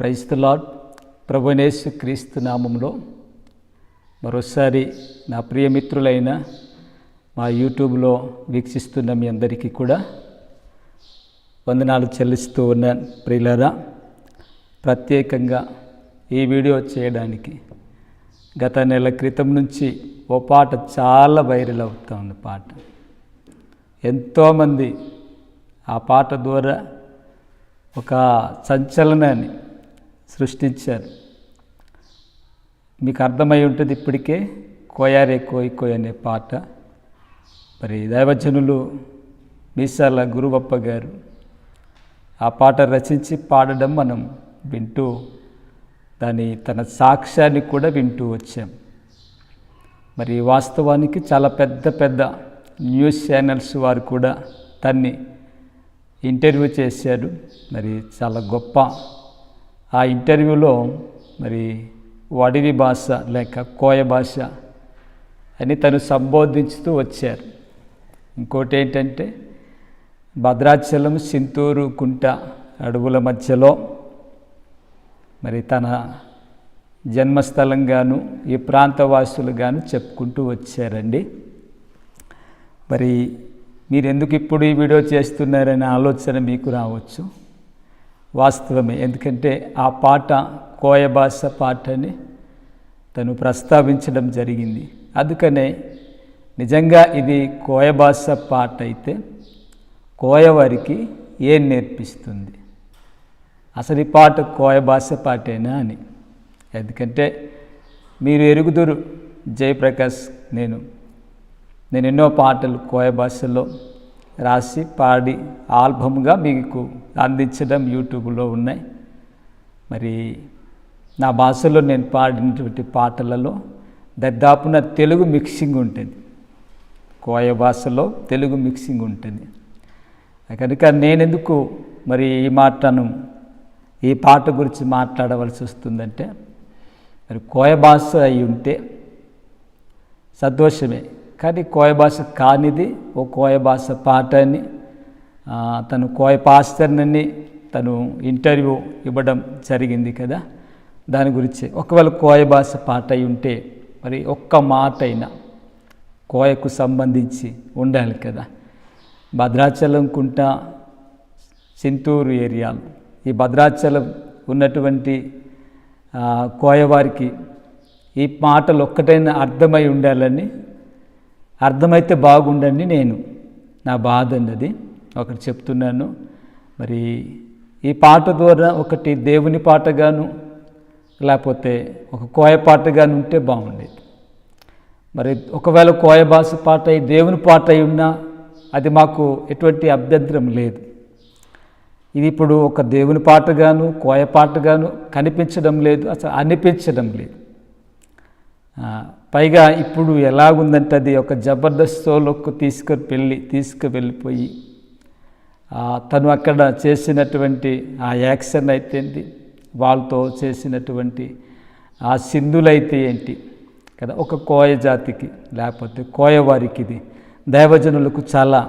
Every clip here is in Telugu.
క్రైస్తలాడ్ ప్రభునేసు క్రీస్తు నామంలో మరోసారి నా ప్రియమిత్రులైన మా యూట్యూబ్లో వీక్షిస్తున్న మీ అందరికీ కూడా వందనాలు చెల్లిస్తూ ఉన్నాను ప్రియులరా ప్రత్యేకంగా ఈ వీడియో చేయడానికి గత నెల క్రితం నుంచి ఓ పాట చాలా వైరల్ అవుతా ఉంది పాట. ఎంతోమంది ఆ పాట ద్వారా ఒక సంచలనాన్ని సృష్టించారు. మీకు అర్థమై ఉంటుంది ఇప్పటికే కోయారే కోయి కోయ్ అనే పాట. మరి దైవజనులు మీసాల గురువప్ప గారు ఆ పాట రచించి పాడడం మనం వింటూ దాని తన సాక్ష్యాన్ని కూడా వింటూ వచ్చాం. మరి వాస్తవానికి చాలా పెద్ద పెద్ద న్యూస్ ఛానల్స్ వారు కూడా దాన్ని ఇంటర్వ్యూ చేశారు. మరి చాలా గొప్ప ఆ ఇంటర్వ్యూలో మరి వడివి భాష లేక కోయ భాష అని తను సంబోధించుతూ వచ్చారు. ఇంకోటి ఏంటంటే భద్రాచలం సింతూరు కుంట అడవుల మధ్యలో మరి తన జన్మస్థలంగాను ఈ ప్రాంతవాసులుగాను చెప్పుకుంటూ వచ్చారండి. మరి మీరు ఎందుకు ఇప్పుడు ఈ వీడియో చేస్తున్నారనే ఆలోచన మీకు రావచ్చు. వాస్తవమే. ఎందుకంటే ఆ పాట కోయభాష పాట పాటని తను ప్రస్తావించడం జరిగింది. అందుకనే నిజంగా ఇది కోయభాష పాట అయితే కోయవారికి ఏం నేర్పిస్తుంది? అసలు ఈ పాట కోయభాష పాటేనా అని. ఎందుకంటే మీరు ఎరుగుదురు జయప్రకాష్ నేను. నేను ఎన్నో పాటలు కోయ భాషలో రాసి పాడి ఆల్బమ్గా మీకు అందించడం యూట్యూబ్లో ఉన్నాయి. మరి నా భాషలో నేను పాడినటువంటి పాటలలో దాదాపున తెలుగు మిక్సింగ్ ఉంటుంది. కోయ భాషలో తెలుగు మిక్సింగ్ ఉంటుంది. కనుక నేనెందుకు మరి ఈ మాటను ఈ పాట గురించి మాట్లాడవలసి వస్తుందంటే మరి కోయ భాష అయి ఉంటే సంతోషమే. కానీ కోయ భాష కానిది ఓ కోయ భాష పాట అని తను కోయ పాస్టర్ని తను ఇంటర్వ్యూ ఇవ్వడం జరిగింది కదా. దాని గురించి ఒకవేళ కోయ భాష పాట అయి ఉంటే మరి ఒక్క మాట అయినా కోయకు సంబంధించి ఉండాలి కదా. భద్రాచలం కుంట చింతూరు ఏరియాలు. ఈ భద్రాచలం ఉన్నటువంటి కోయవారికి ఈ మాటలు ఒక్కటైనా అర్థమై ఉండాలని అర్థమైతే బాగుండండి నేను. నా బాధ అన్నది. ఒకటి చెప్తున్నాను. మరి ఈ పాట ద్వారా ఒకటి దేవుని పాటగాను లేకపోతే ఒక కోయ పాటగాను ఉంటే బాగుండేది. మరి ఒకవేళ కోయ భాష పాట అయి దేవుని పాట అయి ఉన్నా అది మాకు ఎటువంటి అభ్యంతరం లేదు. ఇది ఇప్పుడు ఒక దేవుని పాటగాను కోయ పాటగాను కనిపించడం లేదు. అసలు అనిపించడం లేదు. పైగా ఇప్పుడు ఎలాగుందంటే అది ఒక జబర్దస్త్ షోలోకి తీసుకొని వెళ్ళి తీసుకువెళ్ళిపోయి తను అక్కడ చేసినటువంటి ఆ యాక్షన్ అయితే వాళ్ళతో చేసినటువంటి ఆ సింధులైతే ఏంటి? కదా ఒక కోయ జాతికి లేకపోతే కోయవారికి ఇది దైవజనులకు చాలా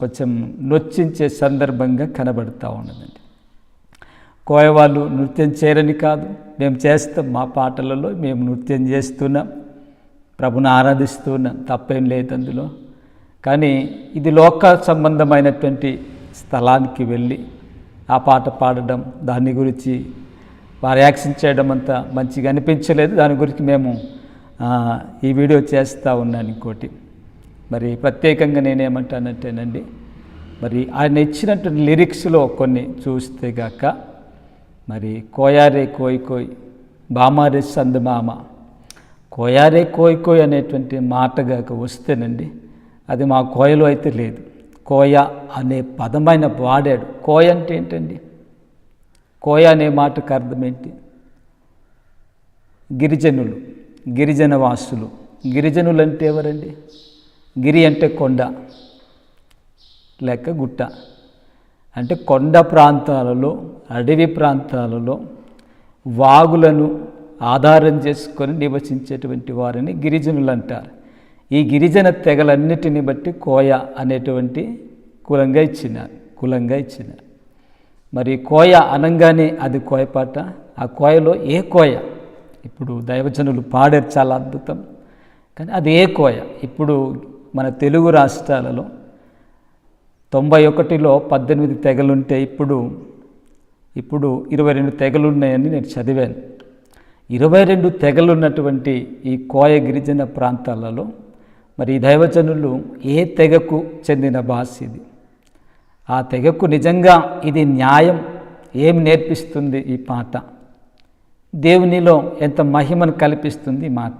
కొంచెం నొచ్చించే సందర్భంగా కనబడుతూ ఉన్నదండి. కోయవాళ్ళు నృత్యం చేయరని కాదు మేము చేస్తాం మా పాటలలో మేము నృత్యం చేస్తున్నాం. ప్రభుని ఆరాధిస్తున్నాం తప్పేం లేదు అందులో. కానీ ఇది లోక సంబంధమైనటువంటి స్థలానికి వెళ్ళి ఆ పాట పాడడం దాని గురించి వారు యాక్షన్ చేయడం అంతా మంచిగా అనిపించలేదు. దాని గురించి మేము ఈ వీడియో చేస్తూ ఉన్నాను ఇంకోటి. మరి ప్రత్యేకంగా నేనేమంటానంటేనండి మరి ఆయన ఇచ్చినటువంటి లిరిక్స్లో కొన్ని చూస్తే గాక మరి కోయారే కోయ్ కోయి బామారే సందమామ కోయారే కోయ్ కోయ్ అనేటువంటి మాటగాక వస్తేనండి అది మా కోయలో అయితే లేదు. కోయ అనే పదమైన వాడాడు. కోయ అంటే ఏంటండి? కోయ అనే మాటకు అర్థం ఏంటి? గిరిజనులు గిరిజన వాసులు గిరిజనులు అంటే ఎవరండి? గిరి అంటే కొండ లేక గుట్ట. అంటే కొండ ప్రాంతాలలో అడవి ప్రాంతాలలో వాగులను ఆధారం చేసుకొని నివసించేటువంటి వారిని గిరిజనులు అంటారు. ఈ గిరిజన తెగలన్నిటిని బట్టి కోయ అనేటువంటి కులంగా ఇచ్చినారు కులంగా ఇచ్చినారు. మరి కోయ అనంగానే అది కోయపాట ఆ కోయలో ఏ కోయ? ఇప్పుడు దైవజనులు పాడారు చాలా అద్భుతం. కానీ అది ఏ కోయ? ఇప్పుడు మన తెలుగు రాష్ట్రాలలో తొంభై ఒకటిలో పద్దెనిమిది తెగలుంటే ఇప్పుడు ఇప్పుడు ఇరవై రెండు తెగలు ఉన్నాయని నేను చదివాను. ఇరవై రెండు తెగలు ఉన్నటువంటి ఈ కోయ గిరిజన ప్రాంతాలలో మరి ఈ దైవజనులు ఏ తెగకు చెందిన భాష ఇది? ఆ తెగకు నిజంగా ఇది న్యాయం? ఏం నేర్పిస్తుంది ఈ పాట? దేవునిలో ఎంత మహిమను కల్పిస్తుంది ఈ మాట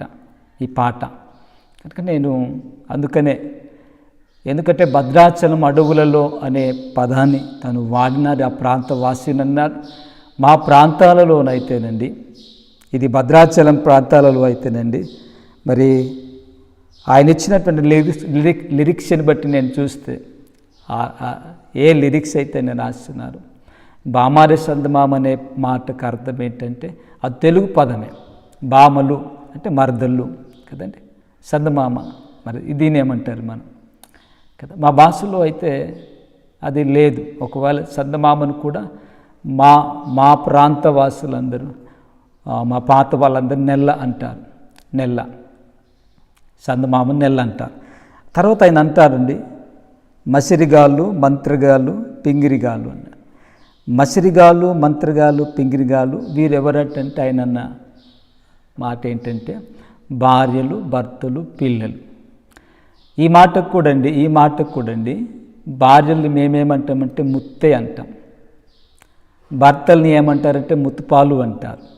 ఈ పాట? కనుక నేను అందుకనే ఎందుకంటే భద్రాచలం అడవులలో అనే పదాన్ని తను వాడినారు ఆ ప్రాంత వాసినన్నారు మా ప్రాంతాలలోనైతేనండి ఇది భద్రాచలం ప్రాంతాలలో అయితేనండి. మరి ఆయన ఇచ్చినటువంటి లిరిక్స్ లిరిక్ లిరిక్స్ని బట్టి నేను చూస్తే ఏ లిరిక్స్ అయితే నేను రాస్తున్నారు బామారి సందమామ అనే మాటకు అర్థం ఏంటంటే అది తెలుగు పదమే. బామలు అంటే మరదళ్ళు కదండి. సందమామ మరి దీనేమంటారు మనం? కదా మా భాషలో అయితే అది లేదు. ఒకవేళ సందమామను కూడా మా మా ప్రాంత వాసులందరూ మా పాత వాళ్ళందరూ నెల్ల అంటారు. నెల్ల. సందమామ నెల్ల అంటారు. తర్వాత ఆయన అంటారండి మసిరిగాళ్ళు మంత్రిగాలు పింగిరిగాళ్ళు అన్న మసిరిగాళ్ళు మంత్రిగాలు పింగిరిగాళ్ళు వీరెవరంటే ఆయన అన్న మాట ఏంటంటే భార్యలు భర్తలు పిల్లలు. ఈ మాటకు కూడండి ఈ మాటకు కూడండి అండి భార్యల్ని మేమేమంటామంటే ముత్తే అంటాం. భర్తల్ని ఏమంటారంటే ముత్తుపాలు అంటారు.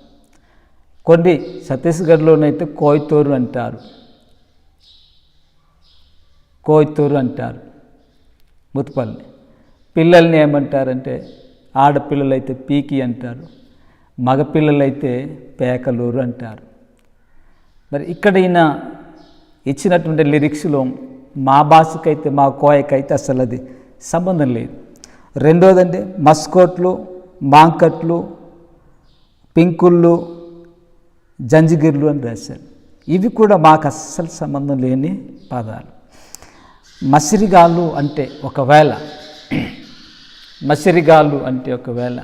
కొన్ని ఛత్తీస్గఢ్లోనైతే కోయితోరు అంటారు. కోయితోరు అంటారు. ముత్తుపల్లి పిల్లల్ని ఏమంటారంటే ఆడపిల్లలైతే పీకి అంటారు మగపిల్లలైతే పేకలూరు అంటారు. మరి ఇక్కడ ఈయన ఇచ్చినటువంటి లిరిక్స్లో మా భాషకైతే మా కోయకైతే అసలు అది సంబంధం లేదు. రెండోదండి మస్కోట్లు మాంకట్లు పింకుళ్ళు జంజిగిర్లు అని రాశారు. ఇవి కూడా మాకు అస్సలు సంబంధం లేని పదాలు. మసిరిగాళ్ళు అంటే ఒకవేళ మసిరిగాళ్ళు అంటే ఒకవేళ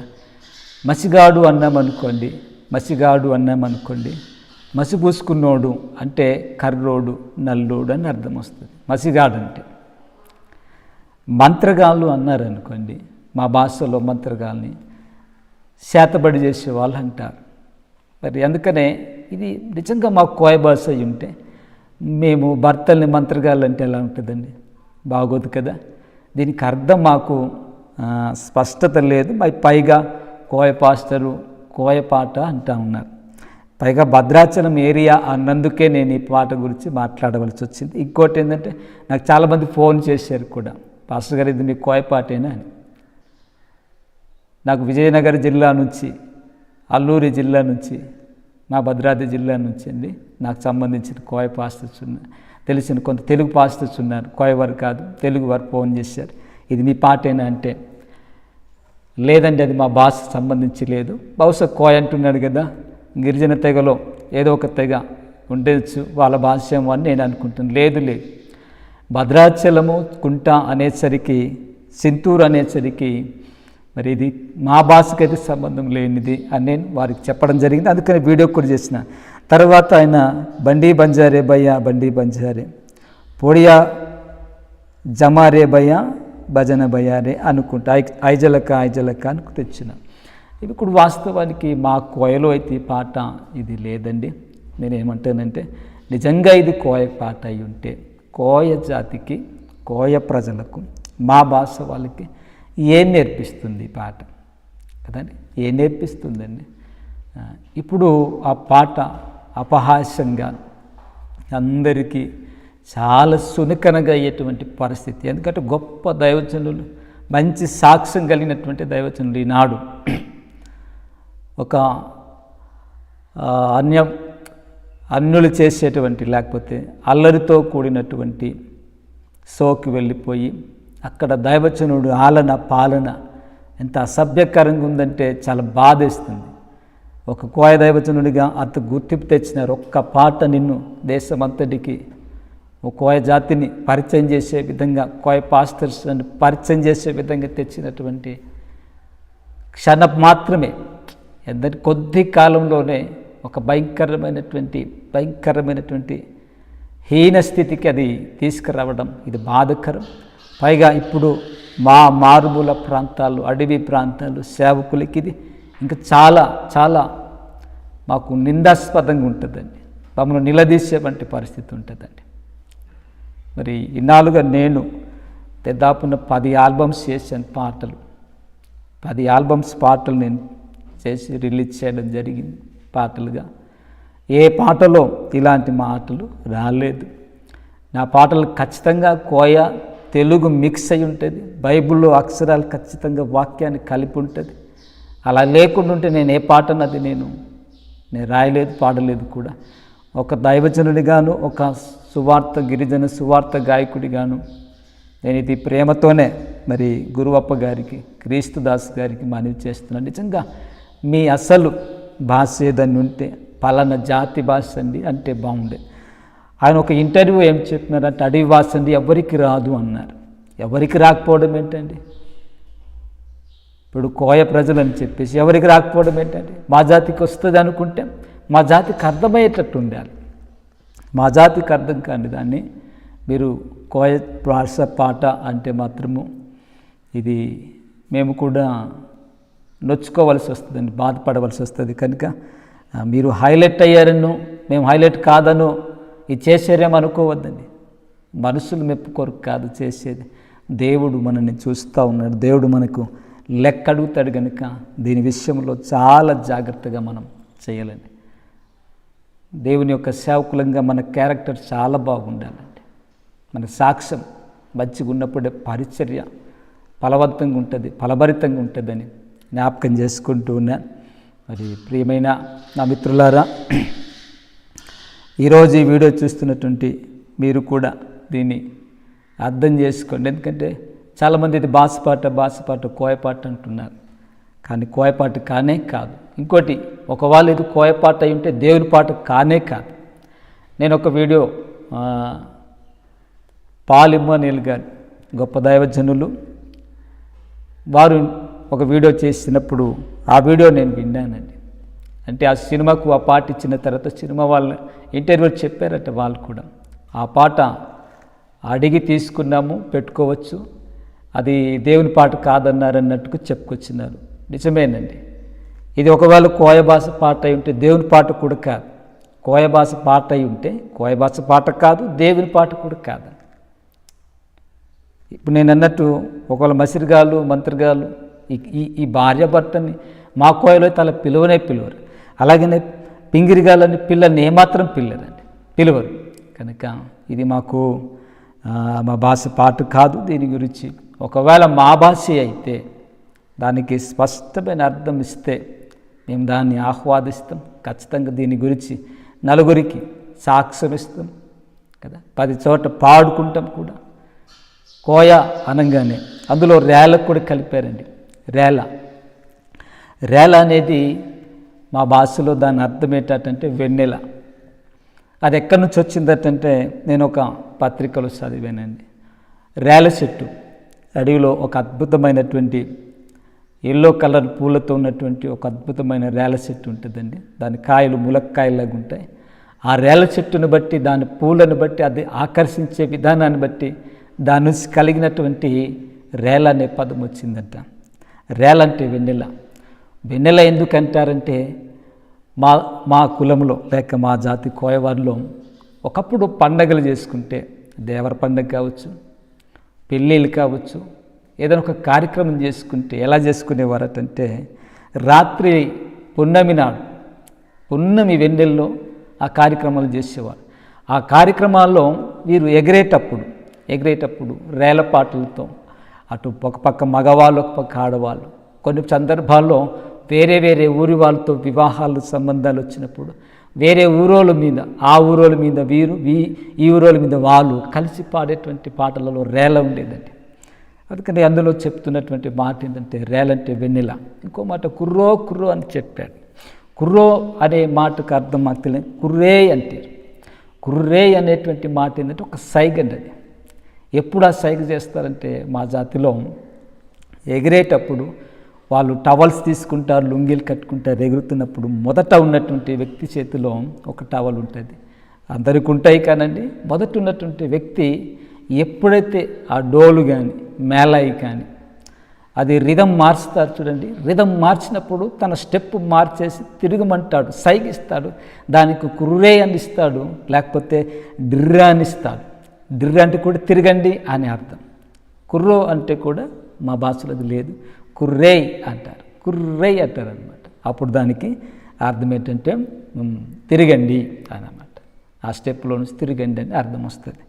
మసిగాడు అన్నామనుకోండి మసిగాడు అన్నామనుకోండి మసి పూసుకున్నోడు అంటే కర్రోడు నల్లోడు అని అర్థం వస్తుంది. మసిగాడు అంటే. మంత్రగాళ్ళు అన్నారనుకోండి మా భాషలో మంత్రగాల్ని శాతబడి చేసే వాళ్ళు అంటారు. మరి అందుకనే ఇది నిజంగా మాకు కోయ అయి ఉంటే మేము భర్తల్ని మంత్రగాలంటే ఎలా ఉంటుందండి? బాగోదు కదా? దీనికి అర్థం మాకు స్పష్టత లేదు. మరి పైగా కోయ పాస్టరు కోయ పాట అంటా ఉన్నారు. పైగా భద్రాచలం ఏరియా అన్నందుకే నేను ఈ పాట గురించి మాట్లాడవలసి వచ్చింది. ఇంకోటి ఏంటంటే నాకు చాలామంది ఫోన్ చేశారు కూడా. పాస్టర్ గారు ఇది మీ కోయపాటేనా అని. నాకు విజయనగర్ జిల్లా నుంచి అల్లూరి జిల్లా నుంచి మా భద్రాద్రి జిల్లా నుంచి అండి. నాకు సంబంధించిన కోయ పాస్టర్స్ ఉన్నారు తెలిసిన కొంత తెలుగు పాస్టర్స్ ఉన్నారు. కోయ వారు కాదు తెలుగు వారు ఫోన్ చేశారు. ఇది మీ పాటేనా అంటే లేదండి అది మా భాష సంబంధించి లేదు. బహుశా కోయ అంటున్నాడు కదా గిరిజన తెగలో ఏదో ఒక తెగ ఉండొచ్చు వాళ్ళ భాష ఏమో అని నేను అనుకుంటున్నాను. లేదు లేదు. భద్రాచలము కుంట అనేసరికి సింతూరు అనేసరికి మరి ఇది మా భాషకైతే సంబంధం లేనిది అని నేను వారికి చెప్పడం జరిగింది. అందుకని వీడియో కూడా చేసిన. తర్వాత ఆయన బండి బంజారే భయ్య బండి బంజారే పొడియా జమారే భయ్య భజన భయారే అనుకుంటా. ఐ ఐజలక ఐజలక అని తెచ్చిన. ఇవి ఇప్పుడు వాస్తవానికి మా కోయలో అయితే ఈ పాట ఇది లేదండి. నేనేమంటానంటే నిజంగా ఇది కోయ పాట అయి ఉంటే కోయ జాతికి కోయ ప్రజలకు మా భాష వాళ్ళకి ఏం నేర్పిస్తుంది ఈ పాట? కదండి? ఏం నేర్పిస్తుందండి? ఇప్పుడు ఆ పాట అపహాస్యంగా అందరికీ చాలా సునికనగా అయ్యేటువంటి పరిస్థితి. ఎందుకంటే గొప్ప దైవచనులు మంచి సాక్ష్యం కలిగినటువంటి దైవచనులు ఈనాడు. ఒక అన్య అన్యులు చేసేటువంటి లేకపోతే అల్లరితో కూడినటువంటి సోకి వెళ్ళిపోయి అక్కడ దైవచనుడు ఆలన పాలన ఎంత అసభ్యకరంగా ఉందంటే చాలా బాధేస్తుంది. ఒక కోయ దైవచనుడిగా అంత గుర్తింపు తెచ్చినారు. ఒక్క పాట నిన్ను దేశమంతటికి ఒక కోయ జాతిని పరిచయం చేసే విధంగా కోయ పాస్టర్స్ అని పరిచయం చేసే విధంగా తెచ్చినటువంటి క్షణ మాత్రమే. ఎందరి కొద్ది కాలంలోనే ఒక భయంకరమైనటువంటి భయంకరమైనటువంటి హీన స్థితికి అది తీసుకురావడం ఇది బాధకరం. పైగా ఇప్పుడు మా మారుమూల ప్రాంతాలు అడవి ప్రాంతాలు సేవకులకి ఇది ఇంకా చాలా చాలా మాకు నిందాస్పదంగా ఉంటుందండి. మమ్మల్ని నిలదీసేవంటి పరిస్థితి ఉంటుందండి. మరి ఇన్నాళ్ళుగా నేను దాదాపున పది ఆల్బమ్స్ చేశాను పాటలు. పది ఆల్బమ్స్ పాటలు నేను చేసి రిలీజ్ చేయడం జరిగింది పాటలుగా. ఏ పాటలో ఇలాంటి మాటలు రాలేదు. నా పాటలు ఖచ్చితంగా కోయ తెలుగు మిక్స్ అయి ఉంటుంది. బైబిల్లో అక్షరాలు ఖచ్చితంగా వాక్యాన్ని కలిపి ఉంటుంది. అలా లేకుండా ఉంటే నేను ఏ పాటనది నేను నేను రాయలేదు పాడలేదు కూడా. ఒక దైవజనుడిగాను ఒక సువార్త గిరిజన సువార్త గాయకుడిగాను నేను ఇది ప్రేమతోనే మరి గురువప్ప గారికి క్రీస్తుదాస్ గారికి మనవి చేస్తున్నాను. నిజంగా మీ అసలు భాష ఏదని ఉంటే పలానా జాతి భాష అండి అంటే బాగుండే. ఆయన ఒక ఇంటర్వ్యూ ఏం చెప్పినారంటే అడవి వాసింది ఎవరికి రాదు అన్నారు. ఎవరికి రాకపోవడం ఏంటండి? ఇప్పుడు కోయ ప్రజలు అని చెప్పేసి ఎవరికి రాకపోవడం ఏంటండి? మా జాతికి వస్తుంది అనుకుంటే మా జాతికి అర్థమయ్యేటట్టు ఉండాలి. మా జాతికి అర్థం కాని దాన్ని మీరు కోయ ప్రాస పాట అంటే మాత్రము ఇది మేము కూడా నొచ్చుకోవలసి వస్తుందండి బాధపడవలసి వస్తుంది. కనుక మీరు హైలైట్ అయ్యారను మేము హైలైట్ కాదను ఇది చేసారేమో అనుకోవద్దండి. మనుషులు మెప్పు కొరకు కాదు చేసేది. దేవుడు మనల్ని చూస్తూ ఉన్నాడు. దేవుడు మనకు లెక్క అడుగుతాడు కనుక దీని విషయంలో చాలా జాగ్రత్తగా మనం చేయాలండి. దేవుని యొక్క సేవకులంగా మన క్యారెక్టర్ చాలా బాగుండాలండి. మన సాక్ష్యం మంచిగా ఉన్నప్పుడే పరిచర్య ఫలవంతంగా ఉంటుంది ఫలభరితంగా ఉంటుందని జ్ఞాపకం చేసుకుంటూ ఉన్నాను మరి ప్రియమైన నా మిత్రులారా ఈరోజు ఈ వీడియో చూస్తున్నటువంటి మీరు కూడా దీన్ని అర్థం చేసుకోండి. ఎందుకంటే చాలామంది ఇది బాసపాట బాసపాట కోయపాట అంటున్నారు. కానీ కోయపాట కానే కాదు. ఇంకోటి ఒకవేళ ఇది కోయపాట అయి ఉంటే దేవుని పాట కానే కాదు. నేను ఒక వీడియో పాలిమ్మనీల్ గారు గొప్ప దైవజనులు వారు ఒక వీడియో చేసినప్పుడు ఆ వీడియో నేను విన్నానండి. అంటే ఆ సినిమాకు ఆ పాట ఇచ్చిన తర్వాత సినిమా వాళ్ళ ఇంటర్వ్యూ చెప్పారట వాళ్ళు కూడా. ఆ పాట అడిగి తీసుకున్నాము పెట్టుకోవచ్చు. అది దేవుని పాట కాదన్నారన్నట్టుగా చెప్పుకొచ్చినారు. నిజమేనండి. ఇది ఒకవేళ కోయ భాష పాట అయి ఉంటే దేవుని పాట కూడా కాదు. కోయ భాష పాట అయి ఉంటే కోయ భాష పాట కాదు దేవుని పాట కూడా కాదు. ఇప్పుడు నేను అన్నట్టు ఒకవేళ మసిరిగాలు మంత్రిగాలు ఈ ఈ- ఈ భార్య భర్తని మా కోయలో తల పిలువనే పిలువరు. అలాగనే పింగిరిగాలని పిల్లల్ని ఏమాత్రం పిల్లరండి పిలువరు. కనుక ఇది మాకు మా భాష పాటు కాదు. దీని గురించి ఒకవేళ మా భాష అయితే దానికి స్పష్టమైన అర్థం ఇస్తే మేము దాన్ని ఆహ్వాదిస్తాం. ఖచ్చితంగా దీని గురించి నలుగురికి సాక్ష్యం ఇస్తాం. కదా? పది చోట పాడుకుంటాం కూడా. కోయ అనగానే. అందులో రేలకు కూడా కలిపారండి. రేల. రేల అనేది మా భాషలో దాని అర్థం ఏంటంటే వెన్నెల. అది ఎక్కడి నుంచి వచ్చిందటంటే నేను ఒక పత్రికలో చదివానండి. రేల చెట్టు అడవిలో ఒక అద్భుతమైనటువంటి ఎల్లో కలర్ పూలతో ఉన్నటువంటి ఒక అద్భుతమైన రేల చెట్టు ఉంటుందండి. దాని కాయలు ములక్కాయలాగా ఉంటాయి. ఆ రేల చెట్టును బట్టి దాని పూలను బట్టి అది ఆకర్షించే విధానాన్ని బట్టి దాని నుంచి కలిగినటువంటి రేల అనే పదం వచ్చిందంట. రేల అంటే వెన్నెల. వెన్నెల ఎందుకంటారంటే మా మా కులంలో లేక మా జాతి కోయవారిలో ఒకప్పుడు పండగలు చేసుకుంటే దేవర పండగ కావచ్చు పెళ్ళిళ్ళు కావచ్చు ఏదైనా ఒక కార్యక్రమం చేసుకుంటే ఎలా చేసుకునేవారటంటే రాత్రి పున్నమి నాడు పున్నమి వెన్నెల్లో ఆ కార్యక్రమాలు చేసేవారు. ఆ కార్యక్రమాల్లో వీరు ఎగరేటప్పుడు ఎగిరేటప్పుడు రేలపాటలతో అటు ఒక పక్క మగవాళ్ళు ఒక పక్క ఆడవాళ్ళు కొన్ని సందర్భాల్లో వేరే వేరే ఊరి వాళ్ళతో వివాహాలు సంబంధాలు వచ్చినప్పుడు వేరే ఊరోళ్ళ మీద ఆ ఊరోళ్ళ మీద వీరు వీ ఈ ఊరోళ్ళ మీద వాళ్ళు కలిసి పాడేటువంటి పాటలలో రేల ఉండేదండి. అందుకని అందులో చెప్తున్నటువంటి మాట ఏంటంటే రేలంటే వెన్నెల. ఇంకో మాట కుర్రో కుర్రో అని చెప్పాడు. కుర్రో అనే మాటకు అర్థం మాకు తెలియదు. కుర్రే అంటే కుర్రే అనేటువంటి మాట ఏంటంటే ఒక సైగ అండి అది. ఎప్పుడు ఆ సైగ చేస్తారంటే మా జాతిలో ఎగిరేటప్పుడు వాళ్ళు టవల్స్ తీసుకుంటారు లుంగీలు కట్టుకుంటారు ఎగురుతున్నప్పుడు మొదట ఉన్నటువంటి వ్యక్తి చేతిలో ఒక టవల్ ఉంటుంది. అందరికి ఉంటాయి కానండి. మొదట ఉన్నటువంటి వ్యక్తి ఎప్పుడైతే ఆ డోలు కానీ మేళాయి కానీ అది రిధం మార్చుతారు చూడండి. రిధం మార్చినప్పుడు తన స్టెప్ మార్చేసి తిరగమంటాడు సైగిస్తాడు దానికి కుర్రే అని ఇస్తాడు లేకపోతే డిర్రా అని ఇస్తాడు. అంటే కూడా తిరగండి అని అర్థం. కుర్రో అంటే కూడా మా భాషలో అది లేదు. కుర్రేయ్ అంటారు. కుర్రేయ్ అంటారు అనమాట అప్పుడు దానికి అర్థం ఏంటంటే తిరగండి అని అన్నమాట ఆ స్టెప్లో నుంచి తిరగండి అని అర్థం వస్తుంది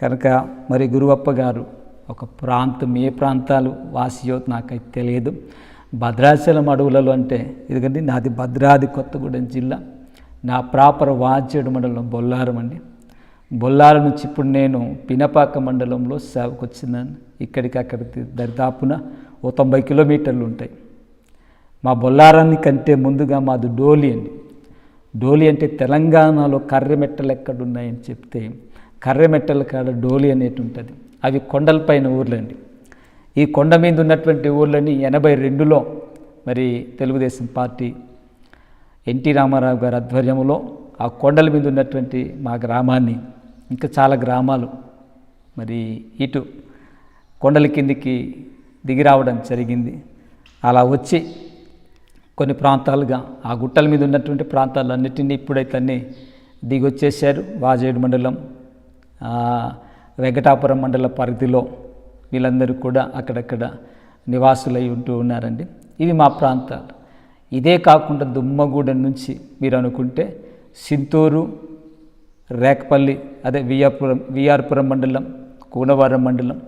కనుక మరి గురువప్ప గారు ఒక ప్రాంతం ఏ ప్రాంతాలు వాసియో నాకైతే తెలియదు. భద్రాచలం అడవులలో అంటే ఎందుకంటే నాది భద్రాది కొత్తగూడెం జిల్లా. నా ప్రాపర్ వాచేడు మండలం బొల్లారం అండి. బొల్లారం నుంచి ఇప్పుడు నేను పినపాక మండలంలో సేవకు వచ్చినాను ఇక్కడికి అక్కడికి దరిదాపున ఓ తొంభై కిలోమీటర్లు ఉంటాయి. మా బొల్లారాన్ని కంటే ముందుగా మాది డోలి అండి. డోలి అంటే తెలంగాణలో కర్రెమెట్టలు ఎక్కడున్నాయని చెప్తే కర్రెమెట్టల కాడ డోలి అనేటి ఉంటుంది. అవి కొండలపైన ఊర్లండి. ఈ కొండ మీద ఉన్నటువంటి ఊర్లని ఎనభై రెండులో మరి తెలుగుదేశం పార్టీ ఎన్టీ రామారావు గారి ఆధ్వర్యంలో ఆ కొండల మీద ఉన్నటువంటి మా గ్రామాన్ని ఇంకా చాలా గ్రామాలు మరి ఇటు కొండల కిందికి దిగి రావడం జరిగింది. అలా వచ్చి కొన్ని ప్రాంతాలుగా ఆ గుట్టల మీద ఉన్నటువంటి ప్రాంతాలన్నిటినీ ఇప్పుడైతే అన్నీ దిగొచ్చేసారు వాజేడు మండలం వెంకటాపురం మండల పరిధిలో వీళ్ళందరూ కూడా అక్కడక్కడ నివాసులై ఉంటూ ఉన్నారండి. ఇవి మా ప్రాంతాలు. ఇదే కాకుండా దుమ్మగూడెం నుంచి మీరు అనుకుంటే సింతూరు రేకపల్లి అదే విఆర్పురం విఆర్పురం మండలం కూనవరం మండలం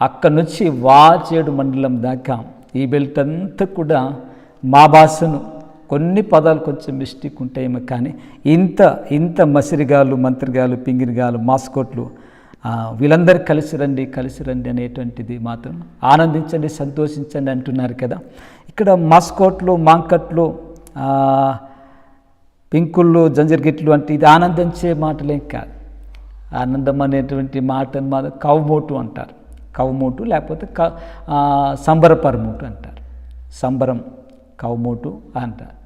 అక్కడి నుంచి వాచేడు మండలం దాకా ఈ బెల్ట్ అంతా కూడా మా భాషను కొన్ని పదాలు కొంచెం మిస్టేక్ ఉంటాయేమో కానీ ఇంత ఇంత మసిరిగాలు మంత్రిగాలు పింగిరిగాలు మాస్కోట్లు వీళ్ళందరూ కలిసి రండి కలిసి రండి అనేటువంటిది మాత్రం ఆనందించండి సంతోషించండి అంటున్నారు కదా. ఇక్కడ మాస్కోట్లు మాంకట్లు పింకుళ్ళు జంజర్గిట్లు అంటే ఇది ఆనందించే మాటలేం కాదు. ఆనందం అనేటువంటి మాటను మాత్రం కవుమోటు అంటారు. కవుమోటు లేకపోతే క ఆ, సంబరపరమోటు అంటారు. సంబరం కవుమోటు అంటారు.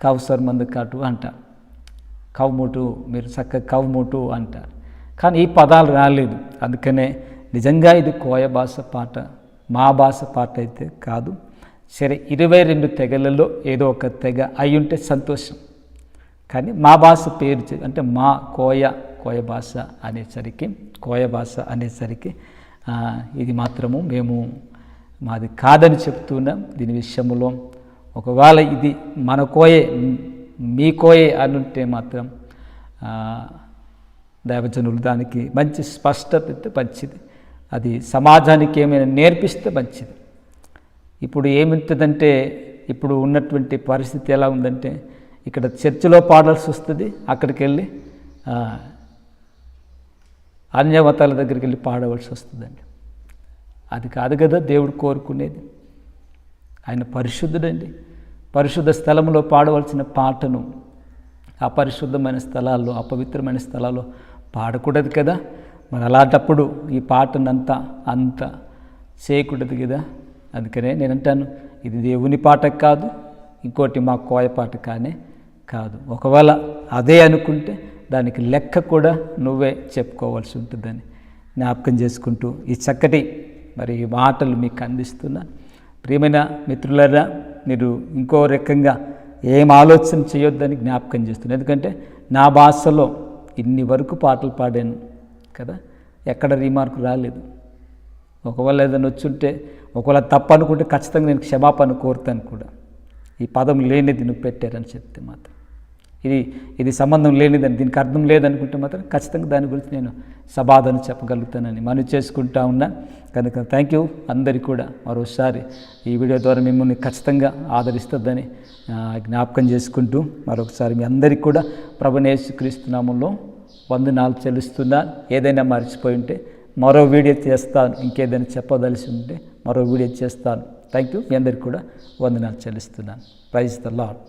కవు సర్మంద కాటు అంటారు. కవుమోటు మీరు చక్కగా కవుమోటు అంటారు. కానీ ఈ పదాలు రాలేదు. అందుకనే నిజంగా ఇది కోయ భాష పాట మా భాష పాట అయితే కాదు. సరే ఇరవై రెండు తెగలలో ఏదో ఒక తెగ అయి ఉంటే సంతోషం. కానీ మా భాష పేరు అంటే మా కోయ కోయ భాష అనేసరికి కోయ భాష అనేసరికి ఇది మాత్రము మేము మాది కాదని చెప్తున్నాం. దీని విషయంలో ఒకవేళ ఇది మన కోయే మీ కోయే అని ఉంటే మాత్రం దైవజనులు దానికి మంచి స్పష్టత మంచిది. అది సమాజానికి ఏమైనా నేర్పిస్తే మంచిది. ఇప్పుడు ఏమింటుందంటే ఇప్పుడు ఉన్నటువంటి పరిస్థితి ఎలా ఉందంటే ఇక్కడ చర్చిలో పాడాల్సి వస్తుంది అక్కడికి వెళ్ళి అన్యమతాల దగ్గరికి వెళ్ళి పాడవలసి వస్తుందండి. అది కాదు కదా దేవుడు కోరుకునేది. ఆయన పరిశుద్ధుడండి. పరిశుద్ధ స్థలంలో పాడవలసిన పాటను అపరిశుద్ధమైన స్థలాల్లో అపవిత్రమైన స్థలాల్లో పాడకూడదు కదా. మరి అలాంటప్పుడు ఈ పాటనంతా అంత చేయకూడదు కదా. అందుకనే నేను అంటాను ఇది దేవుని పాట కాదు ఇంకోటి మా కోయ పాట కానే కాదు. ఒకవేళ అదే అనుకుంటే దానికి లెక్క కూడా నువ్వే చెప్పుకోవాల్సి ఉంటుందని జ్ఞాపకం చేసుకుంటూ ఈ చక్కటి మరి ఈ మాటలు మీకు అందిస్తున్నా ప్రియమైన మిత్రులరా మీరు ఇంకో రకంగా ఏం ఆలోచన చేయొద్దని జ్ఞాపకం చేస్తున్నాను ఎందుకంటే నా భాషలో ఇన్ని వరకు పాటలు పాడాను కదా ఎక్కడ రీమార్క్ రాలేదు. ఒకవేళ ఏదైనా వచ్చుంటే ఒకవేళ తప్పు అనుకుంటే ఖచ్చితంగా నేను క్షమాపణ కోరుతాను కూడా. ఈ పదం లేనిది నువ్వు పెట్టారని చెప్తే మాత్రం. ఇది ఇది సంబంధం లేనిదని దీనికి అర్థం లేదనుకుంటే మాత్రం ఖచ్చితంగా దాని గురించి నేను సమాధానం చెప్పగలుగుతానని మనం చేసుకుంటా ఉన్నా. కనుక థ్యాంక్ యూ అందరికీ కూడా మరోసారి ఈ వీడియో ద్వారా మిమ్మల్ని ఖచ్చితంగా ఆదరిస్తుందని జ్ఞాపకం చేసుకుంటూ మరొకసారి మీ అందరికీ కూడా ప్రభునేసు క్రీస్తునామంలో వందనాలు చెల్లిస్తున్నా. ఏదైనా మర్చిపోయి ఉంటే మరో వీడియో చేస్తాను. ఇంకేదైనా చెప్పదలిసి ఉంటే మరో వీడియో చేస్తాను. థ్యాంక్ యూ మీ అందరికీ కూడా వందనాలు చెల్లిస్తున్నాను. Praise the lord